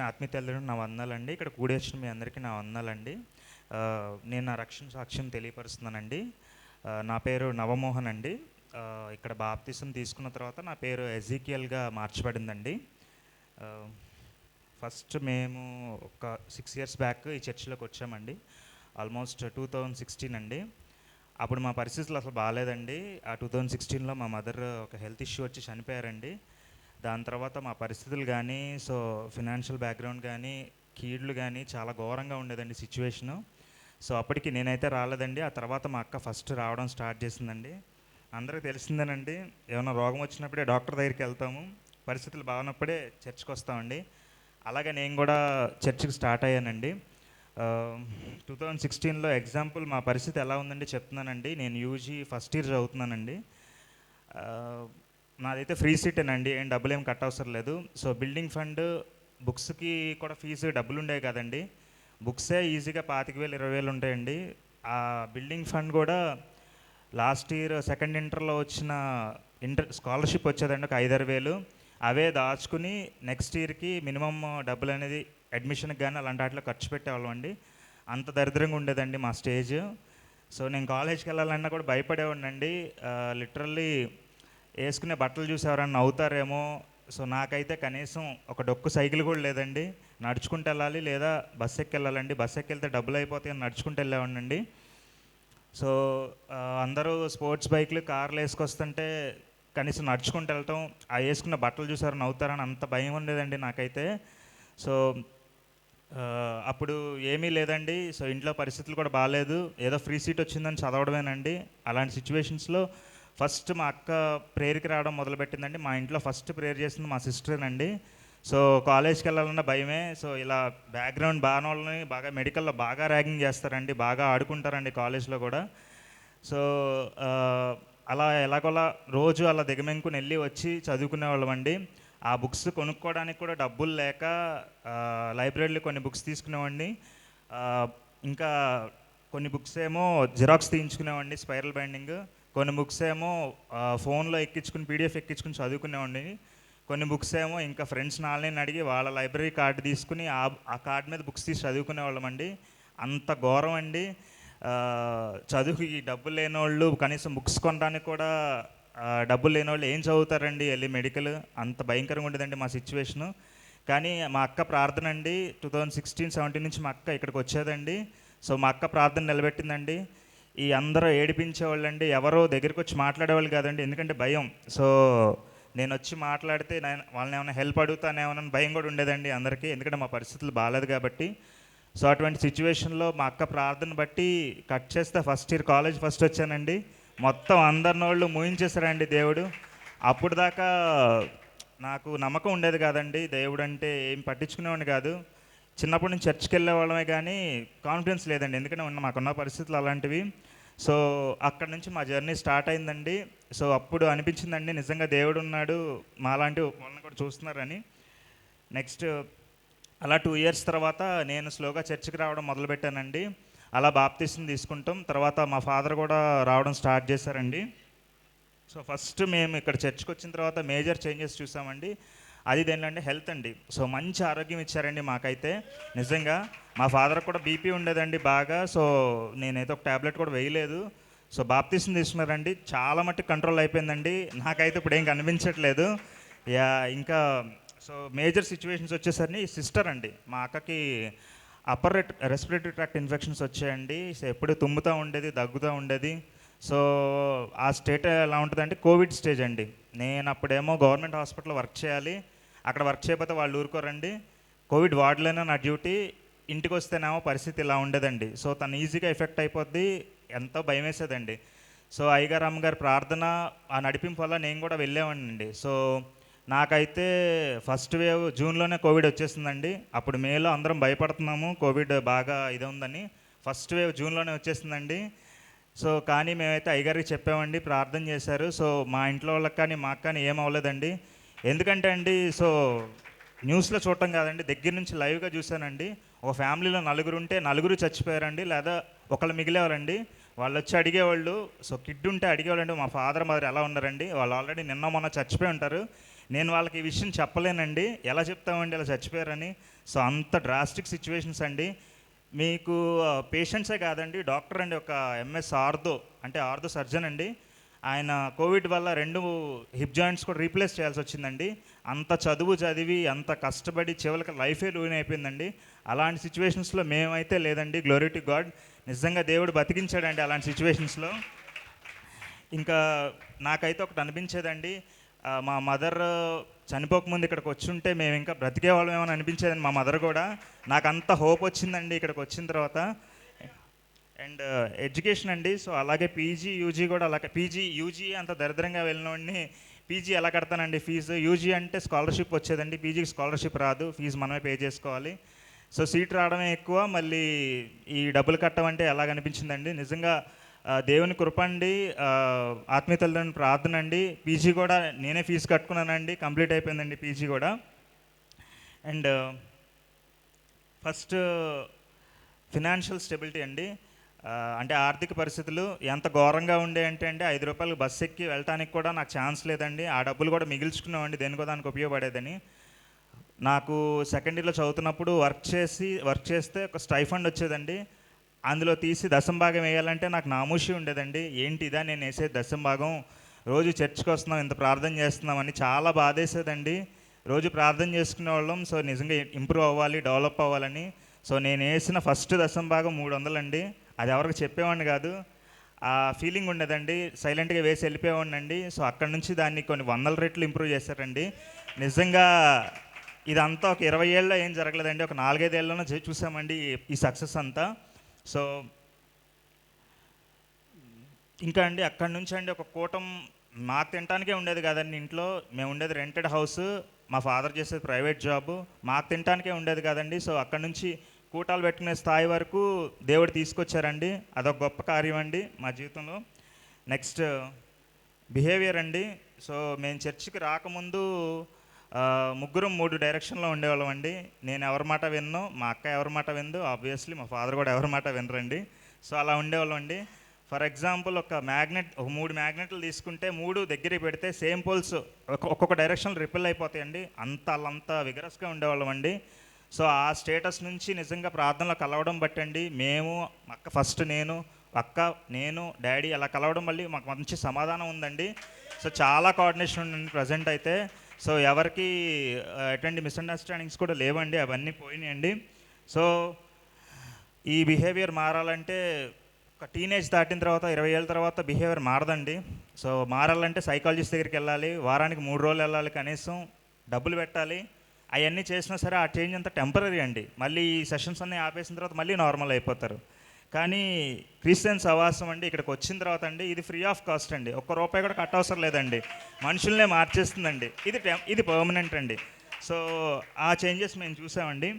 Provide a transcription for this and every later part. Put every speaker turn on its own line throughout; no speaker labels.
ఆత్మీయ తల్లిదండ్రులు నా వందనాలండి ఇక్కడ కూడేసిన మీ అందరికీ నా వందనాలండి నేను నా రక్షణ సాక్ష్యం తెలియపరుస్తున్నానండి. నా పేరు నవమోహన్ అండి. ఇక్కడ బాప్తిసం తీసుకున్న తర్వాత నా పేరు ఎజికియల్గా మార్చబడిందండి. ఫస్ట్ మేము ఒక సిక్స్ ఇయర్స్ బ్యాక్ ఈ చర్చిలోకి వచ్చామండి. ఆల్మోస్ట్ టూ థౌజండ్ సిక్స్టీన్ అండి. అప్పుడు మా పరిస్థితులు అసలు బాగాలేదండి. ఆ టూ థౌజండ్ సిక్స్టీన్లో మా మదర్ ఒక హెల్త్ ఇష్యూ వచ్చి చనిపోయారండి. దాని తర్వాత మా పరిస్థితులు కానీ సో ఫినాన్షియల్ బ్యాక్గ్రౌండ్ కానీ కీడ్లు కానీ చాలా ఘోరంగా ఉండేదండి సిచ్యువేషను. సో అప్పటికి నేనైతే రాలేదండి. ఆ తర్వాత మా అక్క ఫస్ట్ రావడం స్టార్ట్ చేసిందండి. అందరికీ తెలిసిందేనండి ఏమైనా రోగం వచ్చినప్పుడే డాక్టర్ దగ్గరికి వెళ్తాము. పరిస్థితులు బాగున్నప్పుడే చర్చికి వస్తామండి. అలాగే నేను కూడా చర్చికి స్టార్ట్ అయ్యానండి. టూ థౌజండ్ సిక్స్టీన్లో ఎగ్జాంపుల్ మా పరిస్థితి ఎలా ఉందండి చెప్తున్నానండి. నేను యూజీ ఫస్ట్ ఇయర్ చదువుతున్నానండి. నాదైతే ఫ్రీ సీటేనండి ఏం డబ్బులు ఏం కట్టవసరం లేదు. సో బిల్డింగ్ ఫండ్ బుక్స్కి కూడా ఫీజు డబ్బులు ఉండేవి కదండి. బుక్సే ఈజీగా పాతిక వేలు ఇరవై వేలు ఉంటాయండి. ఆ బిల్డింగ్ ఫండ్ కూడా లాస్ట్ ఇయర్ సెకండ్ ఇంటర్లో వచ్చిన ఇంటర్ స్కాలర్షిప్ వచ్చేదండి ఒక ఐదారు వేలు. అవే దాచుకుని నెక్స్ట్ ఇయర్కి మినిమం డబ్బులు అనేది అడ్మిషన్కి కానీ అలాంటి వాటిలో ఖర్చు పెట్టేవాళ్ళం అండి. అంత దరిద్రంగా ఉండేదండి మా స్టేజ్. సో నేను కాలేజ్కి వెళ్ళాలన్నా కూడా భయపడేవాడినండి. అండి లిటరల్లీ వేసుకునే బట్టలు చూసి ఎవరన్నా నవ్వుతారేమో సో నాకైతే కనీసం ఒక డొక్కు సైకిల్ కూడా లేదండి. నడుచుకుంటూ వెళ్ళాలి లేదా బస్సు ఎక్కి వెళ్ళాలండి. బస్సు ఎక్కి వెళ్తే డబ్బులు అయిపోతాయని నడుచుకుంటూ వెళ్ళేవాడినండి సో అందరూ స్పోర్ట్స్ బైక్లు కార్లు వేసుకొస్తుంటే కనీసం నడుచుకుంటూ వెళ్ళటం ఆ వేసుకున్న బట్టలు చూసారు నవ్వుతారని అంత భయం ఉండేదండి నాకైతే. సో అప్పుడు ఏమీ లేదండి. సో ఇంట్లో పరిస్థితులు కూడా బాగాలేదు ఏదో ఫ్రీ సీట్ వచ్చిందని చదవడమేనండి. అలాంటి సిచ్యువేషన్స్లో ఫస్ట్ మా అక్క ప్రేయర్కి రావడం మొదలుపెట్టిందండి. మా ఇంట్లో ఫస్ట్ ప్రేయర్ చేసింది మా సిస్టరేనండి సో కాలేజ్కి వెళ్ళాలన్న భయమే. సో ఇలా బ్యాక్గ్రౌండ్ బాగా వాళ్ళని బాగా మెడికల్లో బాగా ర్యాగింగ్ చేస్తారండి. బాగా ఆడుకుంటారండి కాలేజ్లో కూడా. సో అలా ఎలాగోలా రోజు అలా దిగమెంకుని వెళ్ళి వచ్చి చదువుకునే వాళ్ళమండి ఆ బుక్స్ కొనుక్కోవడానికి కూడా డబ్బులు లేక లైబ్రరీలో కొన్ని బుక్స్ తీసుకునేవాడిని. ఇంకా కొన్ని బుక్స్ ఏమో జిరాక్స్ తీయించుకునేవాడిని స్పైరల్ బైండింగ్ కొన్ని బుక్స్ ఏమో ఫోన్లో ఎక్కించుకుని పీడిఎఫ్ ఎక్కించుకుని చదువుకునేవాడిని. కొన్ని బుక్స్ ఏమో ఇంకా ఫ్రెండ్స్ నాలుగు అడిగి వాళ్ళ లైబ్రరీ కార్డు తీసుకుని ఆ ఆ కార్డు మీద బుక్స్ తీసి చదువుకునే వాళ్ళమండి అంత ఘోరం అండి. ఆ, చదువుకి డబ్బులు లేని వాళ్ళు కనీసం బుక్స్ కొనడానికి కూడా డబ్బులు లేని వాళ్ళు ఏం చదువుతారండి? వెళ్ళి మెడికల్ అంత భయంకరంగా ఉండేదండి మా సిచ్యువేషను కానీ మా అక్క ప్రార్థన అండి టూ థౌజండ్ సిక్స్టీన్ సెవెంటీన్ నుంచి మా అక్క ఇక్కడికి వచ్చేదండి. సో మా అక్క ప్రార్థన నిలబెట్టిందండి. ఈ అందరూ ఏడిపించేవాళ్ళండి ఎవరో దగ్గరికి వచ్చి మాట్లాడేవాళ్ళు కాదండి ఎందుకంటే భయం. సో నేను వచ్చి మాట్లాడితే నేను వాళ్ళని ఏమైనా హెల్ప్ అడుగుతానేమో భయం కూడా ఉండేదండి అందరికీ ఎందుకంటే మా పరిస్థితులు బాగాలేదు కాబట్టి. సో అటువంటి సిచ్యువేషన్లో మా అక్క ప్రార్థన బట్టి కట్ చేస్తే ఫస్ట్ ఇయర్ కాలేజ్ ఫస్ట్ వచ్చానండి. మొత్తం అందరిని వాళ్ళు మూయించేశారండి దేవుడు. అప్పుడు దాకా నాకు నమ్మకం ఉండేది కాదండి దేవుడు అంటే ఏం పట్టించుకునేవాడిని కాదు. చిన్నప్పటి నుంచి చర్చ్కి వెళ్ళే వాళ్ళమే కానీ కాన్ఫిడెన్స్ లేదండి. ఎందుకంటే ఉన్న మాకున్న పరిస్థితులు అలాంటివి. సో అక్కడ నుంచి మా జర్నీ స్టార్ట్ అయిందండి. సో అప్పుడు అనిపించిందండి నిజంగా దేవుడు ఉన్నాడు మాలాంటి వాళ్ళని కూడా చూస్తున్నారని. నెక్స్ట్ అలా టూ ఇయర్స్ తర్వాత నేను స్లోగా చర్చికి రావడం మొదలుపెట్టానండి. అలా బాప్తీసం తీసుకుంటాం. తర్వాత మా ఫాదర్ కూడా రావడం స్టార్ట్ చేశారండి. సో ఫస్ట్ మేము ఇక్కడ చర్చ్కి వచ్చిన తర్వాత మేజర్ చేంజెస్ చూసామండి. అది దేనిలో హెల్త్ అండి. సో మంచి ఆరోగ్యం ఇచ్చారండి మాకైతే. నిజంగా మా ఫాదర్ కూడా బీపీ ఉండేదండి బాగా. సో నేనైతే ఒక ట్యాబ్లెట్ కూడా వేయలేదు. సో బాప్తీసం తీసుకున్నారండి. చాలా మట్టుకు కంట్రోల్ అయిపోయిందండి. నాకైతే ఇప్పుడు ఏం కనిపించట్లేదు. యా ఇంకా సో మేజర్ సిచ్యువేషన్స్ వచ్చేసరికి సిస్టర్ అండి. మా అక్కకి అప్పర్ రెస్పిరేటరీ ట్రాక్ట్ ఇన్ఫెక్షన్స్ వచ్చాయండి. సో ఎప్పుడు తుమ్ముతూ ఉండేది దగ్గుతూ ఉండేది. సో ఆ స్టేట్ ఎలా ఉంటుందంటే కోవిడ్ స్టేజ్ అండి. నేను అప్పుడేమో గవర్నమెంట్ హాస్పిటల్లో వర్క్ చేయాలి. అక్కడ వర్క్ చేయకపోతే వాళ్ళు ఊరుకోరండి. కోవిడ్ వార్డులోనే నా డ్యూటీ. ఇంటికి వస్తేనేమో పరిస్థితి ఇలా ఉండేదండి. సో తను ఈజీగా ఎఫెక్ట్ అయిపోద్ది. ఎంతో భయం వేసేదండి సో అయ్యగారు అమ్మగారి ప్రార్థన ఆ నడిపింపు వల్ల నేను కూడా వెళ్ళేవాడినండి. సో నాకైతే ఫస్ట్ వేవ్ జూన్లోనే కోవిడ్ వచ్చేసిందండి. అప్పుడు మేలో అందరం భయపడుతున్నాము. కోవిడ్ బాగా ఇది ఉందని. ఫస్ట్ వేవ్ జూన్లోనే వచ్చేసిందండి. సో కానీ మేమైతే అయ్యగారికి చెప్పామండి. ప్రార్థన చేశారు. సో మా ఇంట్లో వాళ్ళకి కానీ మాకు కానీ ఏం అవ్వలేదండి ఎందుకంటే అండి సో న్యూస్లో చూడటం కాదండి దగ్గర నుంచి లైవ్గా చూశానండి. ఒక ఫ్యామిలీలో నలుగురు ఉంటే నలుగురు చచ్చిపోయారండి లేదా ఒకళ్ళు మిగిలేవారండి వాళ్ళు వచ్చి అడిగేవాళ్ళు సో కిడ్ ఉంటే అడిగేవాళ్ళండి మా ఫాదర్ మదర్ ఎలా ఉన్నారండి? వాళ్ళు ఆల్రెడీ నిన్న మొన్న చచ్చిపోయి ఉంటారు. నేను వాళ్ళకి ఈ విషయం చెప్పలేనండి. ఎలా చెప్తామండి ఇలా చచ్చిపోయారని? సో అంత డ్రాస్టిక్ సిచ్యువేషన్స్ అండి. మీకు పేషెంట్సే కాదండి డాక్టర్ అండి ఒక ఎంఎస్ ఆర్దో అంటే ఆర్దో సర్జన్ అండి. ఆయన కోవిడ్ వల్ల రెండు హిప్ జాయింట్స్ కూడా రీప్లేస్ చేయాల్సి వచ్చిందండి. అంత చదువు చదివి అంత కష్టపడి చివరికి లైఫే లూన్ అయిపోయిందండి. అలాంటి సిచ్యువేషన్స్లో మేమైతే లేదండి. గ్లోరీ టు గాడ్ నిజంగా దేవుడు బతికించాడండి అలాంటి సిచ్యువేషన్స్లో ఇంకా నాకైతే ఒకటి అనిపించేదండి. మా మదర్ చనిపోకముందు ఇక్కడికి వచ్చుంటే మేము ఇంకా బ్రతికే వాళ్ళమేమో అనిపించేదండి మా మదర్ కూడా. నాకు అంత హోప్ వచ్చిందండి ఇక్కడికి వచ్చిన తర్వాత. అండ్ uh, ఎడ్యుకేషన్ అండి. సో అలాగే పీజీ యూజీ కూడా అలాగే పీజీ యూజీ అంత దరిద్రంగా వెళ్ళినోడిని పీజీ ఎలా కడతానండి ఫీజు? యూజీ అంటే స్కాలర్షిప్ వచ్చేదండి. పీజీకి స్కాలర్షిప్ రాదు. ఫీజు మనమే పే చేసుకోవాలి. సో సీట్ రావడమే ఎక్కువ. మళ్ళీ ఈ డబ్బులు కట్టమంటే ఎలాగనిపించిందండి నిజంగా దేవుని కృపండి ఆత్మీయ ప్రార్థన అండి. పీజీ కూడా నేనే ఫీజు కట్టుకున్నానండి. కంప్లీట్ అయిపోయిందండి పీజీ కూడా. అండ్ ఫస్ట్ ఫినాన్షియల్ స్టెబిలిటీ అండి. అంటే ఆర్థిక పరిస్థితులు ఎంత ఘోరంగా ఉండే అంటే అండి ఐదు రూపాయలు బస్సు ఎక్కి వెళ్ళటానికి కూడా నాకు ఛాన్స్ లేదండి. ఆ డబ్బులు కూడా మిగిల్చుకున్నామండి దేనికో దానికి ఉపయోగపడేదని. నాకు సెకండ్ ఇయర్లో చదువుతున్నప్పుడు వర్క్ చేసి వర్క్ చేస్తే ఒక స్టైఫండ్ వచ్చేదండి. అందులో తీసి దశం భాగం వేయాలంటే నాకు నామూషి ఉండేదండి. ఏంటి ఇదా? నేను వేసే దశం భాగం. రోజు చర్చ్కి వస్తున్నాం ఇంత ప్రార్థన చేస్తున్నామని చాలా బాధేసేదండి. రోజు ప్రార్థన చేసుకునే వాళ్ళం సో నిజంగా ఇంప్రూవ్ అవ్వాలి డెవలప్ అవ్వాలని. సో నేను వేసిన ఫస్ట్ దశం భాగం మూడు వందలండి. అది ఎవరికి చెప్పేవాడిని కాదు. ఆ ఫీలింగ్ ఉండేదండి. సైలెంట్గా వేసి వెళ్ళిపోయేవాడినండి అండి. సో అక్కడ నుంచి దాన్ని కొన్ని వందల రెట్లు ఇంప్రూవ్ చేశారండి. నిజంగా ఇదంతా ఒక ఇరవై ఏళ్ళలో ఏం జరగలేదండి. ఒక నాలుగైదేళ్ళలో చూసామండి ఈ- సక్సెస్ అంతా. సో ఇంకా అండి అక్కడి నుంచి అండి ఒక కూటం మాకు తినటానికే ఉండేది కదండి ఇంట్లో. మేము ఉండేది రెంటెడ్ హౌస్. మా ఫాదర్ చేసేది ప్రైవేట్ జాబ్. మాకు తినటానికే ఉండేది కదండి. సో అక్కడి నుంచి కూటాలు పెట్టుకునే స్థాయి వరకు దేవుడు తీసుకొచ్చారండి. అదొక గొప్ప కార్యం అండి మా జీవితంలో. నెక్స్ట్ బిహేవియర్ అండి. సో మేము చర్చికి రాకముందు ముగ్గురు ముగ్గురం మూడు డైరెక్షన్లో ఉండేవాళ్ళం అండి. నేను ఎవరి మాట విన్ను మా అక్క ఎవరి మాట విందు ఆబ్వియస్లీ మా ఫాదర్ కూడా ఎవరి మాట వినరండి. సో అలా ఉండేవాళ్ళం అండి. ఫర్ ఎగ్జాంపుల్ ఒక మ్యాగ్నెట్ ఒక మూడు మ్యాగ్నెట్లు తీసుకుంటే మూడు దగ్గరికి పెడితే సేమ్ పోల్స్ ఒక్కొక్క డైరెక్షన్ రిపెల్ అయిపోతాయండి. అంత అంత విగరస్గా ఉండేవాళ్ళం అండి. సో ఆ స్టేటస్ నుంచి నిజంగా ప్రార్థనలో కలవడం బట్టండి. మేము అక్క ఫస్ట్ నేను అక్క నేను డాడీ అలా కలవడం మళ్ళీ మాకు మంచి సమాధానం ఉందండి. సో చాలా కోఆర్డినేషన్ ఉందండి ప్రజెంట్ అయితే. సో ఎవరికి ఎటువంటి మిస్అండర్స్టాండింగ్స్ కూడా లేవండి. అవన్నీ పోయినాయండి. సో ఈ బిహేవియర్ మారాలంటే ఒక టీనేజ్ దాటిన తర్వాత ఇరవై ఏళ్ళ తర్వాత బిహేవియర్ మారదండి. సో మారాలంటే సైకాలజిస్ట్ దగ్గరికి వెళ్ళాలి. వారానికి మూడు రోజులు వెళ్ళాలి కనీసం. డబ్బులు పెట్టాలి. అవన్నీ చేసినా సరే ఆ చేంజ్ అంతా టెంపరీ అండి. మళ్ళీ ఈ సెషన్స్ అన్నీ ఆపేసిన తర్వాత మళ్ళీ నార్మల్ అయిపోతారు. కానీ క్రిస్టియన్ సవాసం అండి ఇక్కడికి వచ్చిన తర్వాత అండి ఇది ఫ్రీ ఆఫ్ కాస్ట్ అండి. ఒక్క రూపాయి కూడా కట్టవసరం లేదండి. మనుషుల్నే మార్చేస్తుందండి. ఇది టెం- ఇది పర్మనెంట్ అండి. సో ఆ చేంజెస్ మేము చూసామండి.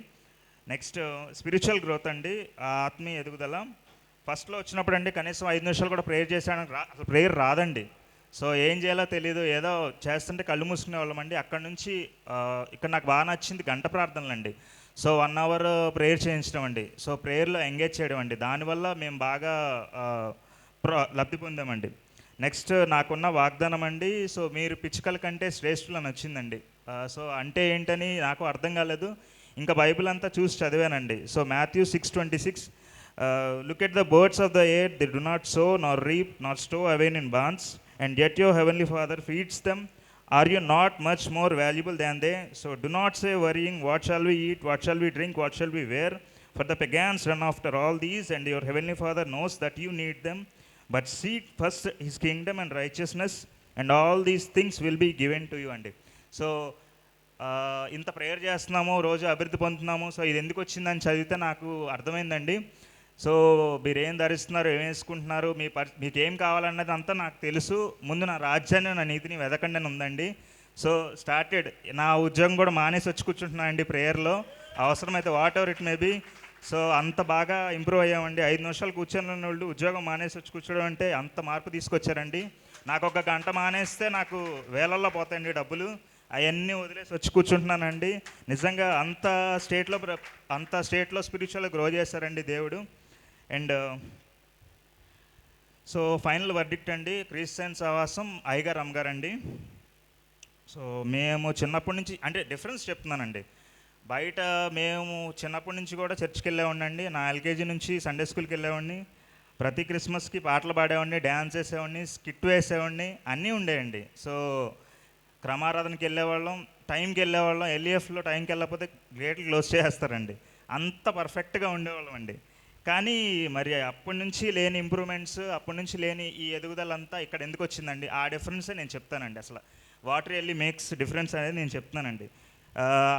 నెక్స్ట్ స్పిరిచువల్ గ్రోత్ అండి. ఆత్మీయ ఎదుగుదల. ఫస్ట్లో వచ్చినప్పుడు అండి కనీసం ఐదు నిమిషాలు కూడా ప్రేయర్ చేశాను రా అసలు ప్రేయర్ రాదండి. సో ఏం చేయాలో తెలియదు ఏదో చేస్తుంటే కళ్ళు మూసుకునే వాళ్ళం అండి. అక్కడ నుంచి ఇక్కడ నాకు బాగా నచ్చింది గంట ప్రార్థనలు అండి సో వన్ అవర్ ప్రేయర్ చేయించడం అండి. సో ప్రేయర్లో ఎంగేజ్ చేయడం అండి. దానివల్ల మేము బాగా ఆ, లబ్ధి పొందామండి. నెక్స్ట్ నాకున్న వాగ్దానం అండి సో మీరు పిచ్చుకల కంటే శ్రేష్ఠులు అని వచ్చిందండి. సో అంటే ఏంటని నాకు అర్థం కాలేదు. ఇంకా బైబిల్ అంతా చూసి చదివానండి. So Matthew six twenty six look at the birds of the air they do not sow nor reap not store away in barns. And yet your heavenly father feeds them are you not much more valuable than they so do not say worrying what shall we eat what shall we drink what shall we wear for the pagans run after all these and your heavenly father knows that you need them but seek first his kingdom and righteousness and all these things will be given to you అండి so ఇంత prayer చేస్తున్నాము రోజు అభివృద్ధి పొందుతున్నాము so ఇది ఎందుకు వచ్చిందని చదివితే నాకు అర్థమైందండి సో మీరు ఏం ధరిస్తున్నారు ఏం వేసుకుంటున్నారు మీ పరి మీకు ఏం కావాలన్నది అంతా నాకు తెలుసు. ముందు నా రాజ్యాన్ని నా నీతిని వెదకండి అని ఉందండి. సో స్టార్టెడ్ నా ఉద్యోగం కూడా మానేసి వచ్చి కూర్చుంటున్నా అండి ప్రేయర్లో అవసరమైతే whatever it may be so అంత బాగా ఇంప్రూవ్ అయ్యామండి. ఐదు నిమిషాలు కూర్చొని వాళ్ళు ఉద్యోగం మానేసి వచ్చి కూర్చోవడం అంటే అంత మార్పు తీసుకొచ్చారండి. నాకు ఒక గంట మానేస్తే నాకు వేలల్లో పోతాయండి డబ్బులు. అవన్నీ వదిలేసి వచ్చి కూర్చుంటున్నానండి. నిజంగా అంత స్టేట్లో అంత స్టేట్లో స్పిరిచువల్గా గ్రో చేశారండి దేవుడు. అండ్ సో ఫైనల్ వర్డిక్ట్ అండి క్రిస్టియన్ సవాసం ఐగార్ అమ్మగారు అండి. సో మేము చిన్నప్పటి నుంచి అంటే డిఫరెన్స్ చెప్తున్నానండి. బయట మేము చిన్నప్పటి నుంచి కూడా చర్చ్కి వెళ్ళేవాడిని నా ఎల్కేజీ నుంచి సండే స్కూల్కి వెళ్ళేవాడిని. ప్రతి క్రిస్మస్కి పాటలు పాడేవాడిని డ్యాన్స్ వేసేవాడిని స్కిట్ వేసేవాడిని అన్నీ ఉండేయండి. సో క్రమారాధనకి వెళ్ళేవాళ్ళం టైంకి వెళ్ళేవాళ్ళం. ఎల్ఈఎఫ్లో టైంకి వెళ్ళకపోతే గేట్లు క్లోజ్ చేసేస్తారండి. అంత పర్ఫెక్ట్గా ఉండేవాళ్ళం అండి కానీ మరి అప్పటి నుంచి లేని ఇంప్రూవ్మెంట్స్ అప్పటి నుంచి లేని ఈ ఎదుగుదలంతా ఇక్కడ ఎందుకు వచ్చిందండి? ఆ డిఫరెన్సే నేను చెప్తానండి అసలు. వాటర్ వెళ్ళి మేక్స్ డిఫరెన్స్ అనేది నేను చెప్తున్నానండి.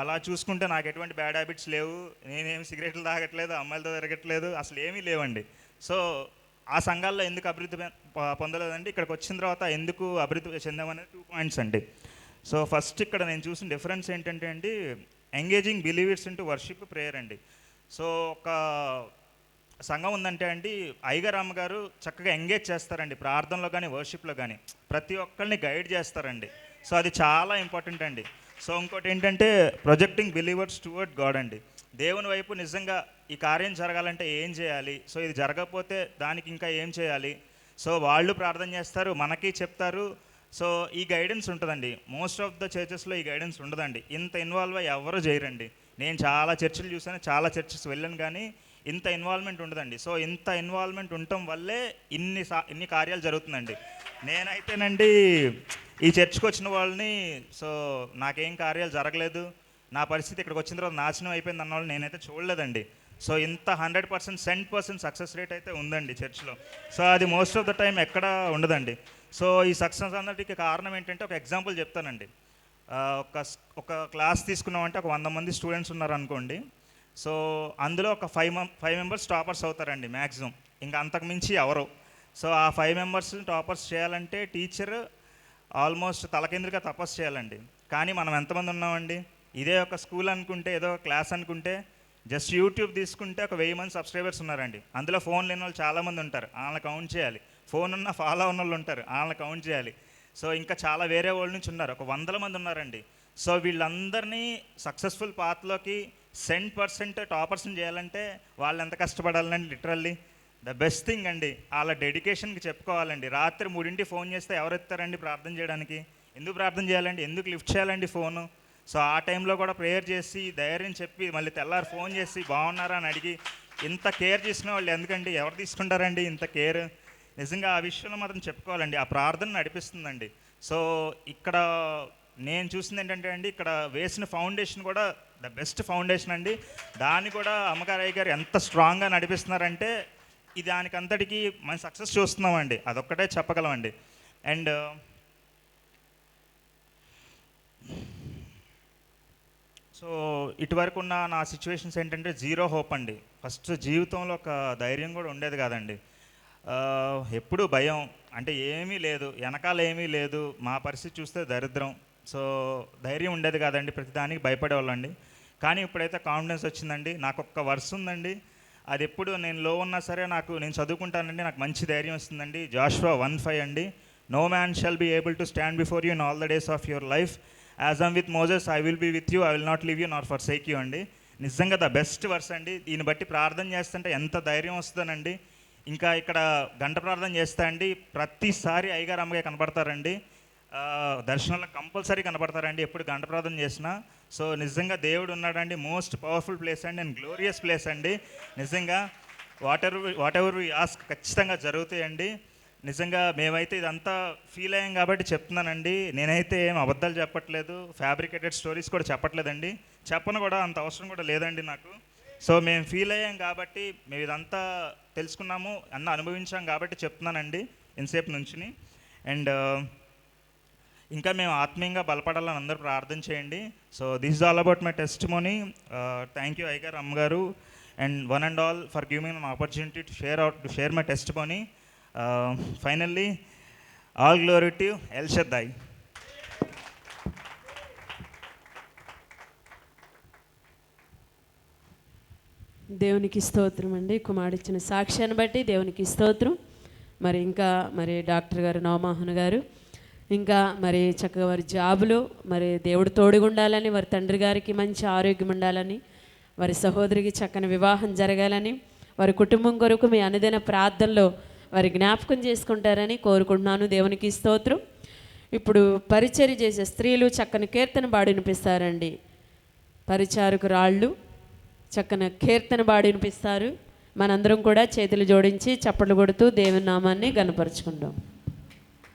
అలా చూసుకుంటే నాకు ఎటువంటి బ్యాడ్ హ్యాబిట్స్ లేవు. నేనేమి సిగరెట్లు తాగట్లేదు అమ్మాయిలతో తిరగట్లేదు అసలు ఏమీ లేవండి. సో ఆ సంఘాల్లో ఎందుకు అభివృద్ధి పొందలేదండి? ఇక్కడికి వచ్చిన తర్వాత ఎందుకు అభివృద్ధి చెందామనేది టూ పాయింట్స్ అండి. సో ఫస్ట్ ఇక్కడ నేను చూసిన డిఫరెన్స్ ఏంటంటే అండి engaging believers into worship prayer అండి. సో ఒక సంఘం ఉందంటే అండి అయ్యగారు అమ్మగారు చక్కగా ఎంగేజ్ చేస్తారండి ప్రార్థనలో కానీ వర్షిప్లో కానీ ప్రతి ఒక్కరిని గైడ్ చేస్తారండి. సో అది చాలా ఇంపార్టెంట్ అండి. సో ఇంకోటి ఏంటంటే ప్రొజెక్టింగ్ బిలీవర్స్ టువర్డ్ గాడ్ అండి. దేవుని వైపు నిజంగా ఈ కార్యం జరగాలంటే ఏం చేయాలి? సో ఇది జరగకపోతే దానికి ఇంకా ఏం చేయాలి? సో వాళ్ళు ప్రార్థన చేస్తారు మనకి చెప్తారు. సో ఈ గైడెన్స్ ఉంటుందండి. మోస్ట్ ఆఫ్ ద చర్చెస్లో ఈ గైడెన్స్ ఉండదండి. ఇంత ఇన్వాల్వ్ అయ్యి ఎవరు చేయరండి. నేను చాలా చర్చిలు చూసాను చాలా చర్చెస్ వెళ్ళాను కానీ ఇంత ఇన్వాల్వ్మెంట్ ఉండదండి. సో ఇంత ఇన్వాల్వ్మెంట్ ఉండటం వల్లే ఇన్ని సా ఇన్ని కార్యాలు జరుగుతుందండి. నేనైతేనండి ఈ చర్చ్కి వచ్చిన వాళ్ళని సో నాకేం కార్యాలు జరగలేదు. నా పరిస్థితి ఇక్కడికి వచ్చిన తర్వాత నాశనం అయిపోయింది అన్న వాళ్ళు నేనైతే చూడలేదండి. సో ఇంత hundred percent cent percent success rate అయితే ఉందండి చర్చ్లో. సో అది మోస్ట్ ఆఫ్ ద టైం ఎక్కడ ఉండదండి. సో ఈ సక్సెస్ అన్నటికి కారణం ఏంటంటే ఒక ఎగ్జాంపుల్ చెప్తానండి. ఒక ఒక క్లాస్ తీసుకున్నామంటే ఒక వంద మంది స్టూడెంట్స్ ఉన్నారు అనుకోండి సో అందులో ఒక ఫైవ్ మం ఫైవ్ మెంబర్స్ టాపర్స్ అవుతారండి మ్యాక్సిమం ఇంకా అంతకు మించి ఎవరు. సో ఆ ఫైవ్ మెంబర్స్ని టాపర్స్ చేయాలంటే టీచర్ ఆల్మోస్ట్ తలకేంద్రిక తపస్సు చేయాలండి. కానీ మనం ఎంతమంది ఉన్నామండి? ఇదే ఒక స్కూల్ అనుకుంటే ఏదో ఒక క్లాస్ అనుకుంటే జస్ట్ యూట్యూబ్ తీసుకుంటే ఒక వెయ్యి మంది సబ్స్క్రైబర్స్ ఉన్నారండి. అందులో ఫోన్ లేని వాళ్ళు చాలామంది ఉంటారు. వాళ్ళని కౌంట్ చేయాలి. ఫోన్ ఉన్న ఫాలో ఉన్న వాళ్ళు ఉంటారు. వాళ్ళని కౌంట్ చేయాలి. సో ఇంకా చాలా వేరే వాళ్ళ నుంచి ఉన్నారు. ఒక వందల మంది ఉన్నారండి. సో వీళ్ళందరినీ సక్సెస్ఫుల్ పాత్లోకి సెంట్ పర్సెంట్ టాపర్స్ని చేయాలంటే వాళ్ళు ఎంత కష్టపడాలండి లిటరల్లీ. ద బెస్ట్ థింగ్ అండి వాళ్ళ డెడికేషన్కి చెప్పుకోవాలండి. రాత్రి మూడింటి ఫోన్ చేస్తే ఎవరు ఎత్తారండి ప్రార్థన చేయడానికి? ఎందుకు ప్రార్థన చేయాలండి? ఎందుకు లిఫ్ట్ చేయాలండి ఫోను? సో ఆ టైంలో కూడా ప్రేయర్ చేసి ధైర్యం చెప్పి మళ్ళీ తెల్లారి ఫోన్ చేసి బాగున్నారా? అని అడిగి ఇంత కేర్ చేసిన వాళ్ళు ఎందుకండి? ఎవరు తీసుకుంటారండి ఇంత కేర్? నిజంగా ఆ విషయంలో మాత్రం చెప్పుకోవాలండి. ఆ ప్రార్థన నడిపిస్తుందండి. సో ఇక్కడ నేను చూసింది ఏంటంటే అండి ఇక్కడ వేసిన ఫౌండేషన్ కూడా ద బెస్ట్ ఫౌండేషన్ అండి. దాన్ని కూడా అమ్మగారు గారు ఎంత స్ట్రాంగ్గా నడిపిస్తున్నారంటే ఇది దానికంతటికి మనం సక్సెస్ చూస్తున్నామండి. అదొక్కటే చెప్పగలమండి. అండ్ సో ఇటువరకు ఉన్న నా సిచ్యువేషన్స్ ఏంటంటే జీరో హోప్ అండి. ఫస్ట్ జీవితంలో ఒక ధైర్యం కూడా ఉండేది కాదండి. ఎప్పుడు ఎప్పుడూ భయం. అంటే ఏమీ లేదు. వెనకాల ఏమీ లేదు. మా పరిస్థితి చూస్తే దరిద్రం. సో ధైర్యం ఉండేది కాదండి. ప్రతిదానికి భయపడేవాళ్ళండి. కానీ ఇప్పుడైతే కాన్ఫిడెన్స్ వచ్చిందండి. నాకు ఒక్క వర్స్ ఉందండి. అది ఎప్పుడు నేను లో ఉన్నా సరే నాకు నేను చదువుకుంటానండి. నాకు మంచి ధైర్యం వస్తుందండి. జాషువా వన్ ఫైవ్ అండి. No man shall be able to stand before you in all the days of your life as am with Moses I will be with you I will not leave you not forsake you అండి. నిజంగా the best verse అండి. దీన్ని బట్టి ప్రార్థన చేస్తుంటే ఎంత ధైర్యం వస్తుందనండి ఇంకా ఇక్కడ గంట ప్రార్థన చేస్తా అండి. ప్రతిసారి అయ్యగారు అమ్మగారు కనపడతారండి. దర్శనంలో కంపల్సరీ కనపడతారండి. ఎప్పుడు గంట ప్రార్థన చేసినా. సో నిజంగా దేవుడు ఉన్నాడండి. మోస్ట్ పవర్ఫుల్ ప్లేస్ అండి. అండ్ గ్లోరియస్ ప్లేస్ అండి. నిజంగా whatever whatever ask ఖచ్చితంగా జరుగుతాయండి. నిజంగా మేమైతే ఇదంతా ఫీల్ అయ్యాం కాబట్టి చెప్తున్నానండి. నేనైతే ఏం అబద్ధాలు చెప్పట్లేదు. ఫ్యాబ్రికేటెడ్ స్టోరీస్ కూడా చెప్పట్లేదండి. చెప్పను కూడా అంత అవసరం కూడా లేదండి నాకు. సో మేము ఫీల్ అయ్యాం కాబట్టి మేము ఇదంతా తెలుసుకున్నాము అన్న అనుభవించాం కాబట్టి చెప్తున్నానండి. ఇంతసేపు నుంచిని. అండ్ ఇంకా మేము ఆత్మీయంగా బలపడాలని అందరూ ప్రార్థన చేయండి. So this is all about my testimony thank you Iger అమ్మగారు and one and all for giving an opportunity to share out to share my testimony finally all glory to L
దేవునికి స్తోత్రం అండి. కుమారుడిచ్చిన సాక్ష్యాన్ని బట్టి దేవునికి స్తోత్రం. మరి ఇంకా మరి డాక్టర్ గారు నవమోహన్ గారు ఇంకా మరి చక్కగా వారి జాబులు మరి దేవుడు తోడుగా ఉండాలని వారి తండ్రి గారికి మంచి ఆరోగ్యం ఉండాలని వారి సహోదరికి చక్కని వివాహం జరగాలని వారి కుటుంబం కొరకు మీ అనుదిన ప్రార్థనలో వారి జ్ఞాపకం చేసుకుంటారని కోరుకుంటున్నాను. దేవునికి స్తోత్రం. ఇప్పుడు పరిచర్య చేసే స్త్రీలు చక్కని కీర్తన బాడి వినిపిస్తారండి. పరిచారకు రాళ్ళు చక్కని కీర్తన బాడి వినిపిస్తారు. మనందరం కూడా చేతులు జోడించి చప్పట్లు కొడుతూ దేవుని నామాన్ని గనపరుచుకుంటాం